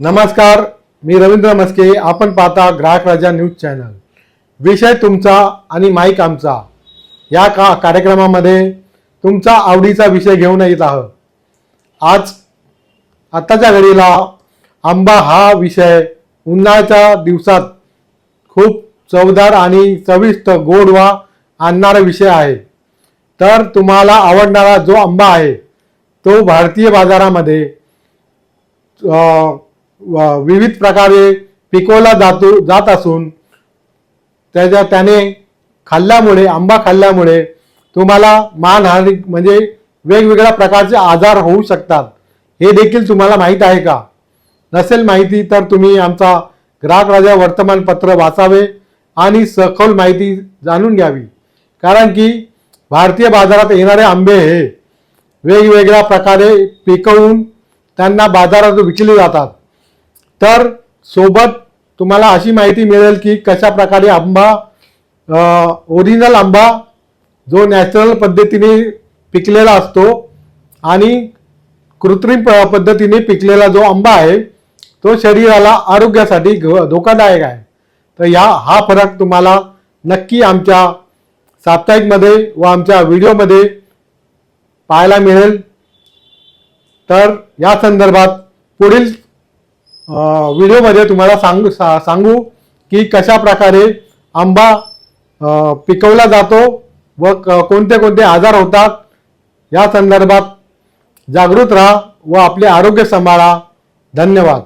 नमस्कार मी रवींद्र मस्के. आपण पाहता ग्राहक राजा न्यूज चॅनल. विषय तुमचा आणि माईक आमचा. या का कार्यक्रमामध्ये तुमचा आवडीचा विषय घेऊन येत आहोत. आज आत्ताच्या घडीला आंबा हा विषय उन्हाळ्याच्या दिवसात खूप चवदार आणि चविष्ट गोडवा आणणारा विषय आहे. तर तुम्हाला आवडणारा जो आंबा आहे तो भारतीय बाजारामध्ये विविध प्रकारे पिकवला जातो जात असून त्याच्या त्याने खाल्ल्यामुळे आंबा खाल्ल्यामुळे तुम्हाला मानहानी म्हणजे वेगवेगळ्या प्रकारचे आजार होऊ शकतात. हे देखील तुम्हाला माहीत आहे का? नसेल माहिती तर तुम्ही आमचा ग्राहक राजा वर्तमानपत्र वाचावे आणि सखोल माहिती जाणून घ्यावी. कारण की भारतीय बाजारात येणारे आंबे हे वेगवेगळ्या प्रकारे पिकवून त्यांना बाजारात विकले जातात. तर सोबत तुम्हाला अशी माहिती मिळेल की कशा प्रकारे आंबा ओरिजिनल आंबा जो नॅचरल पद्धतीने पिकलेला असतो आणि कृत्रिम प- पद्धतीने पिकलेला जो आंबा आहे तो शरीराला आरोग्यासाठी घ- धोकादायक आहे. तर या हा फरक तुम्हाला नक्की आमच्या साप्ताहिकमध्ये व आमच्या व्हिडिओमध्ये पाहायला मिळेल. तर या संदर्भात पुढील व्हिडिओमध्ये तुम्हाला सांगू सा- सांगू की कशा प्रकारे आंबा पिकवला जातो व क- कोणते कोणते आजार होतात. या संदर्भात जागृत राहा व आपले आरोग्य सांभाळा. धन्यवाद.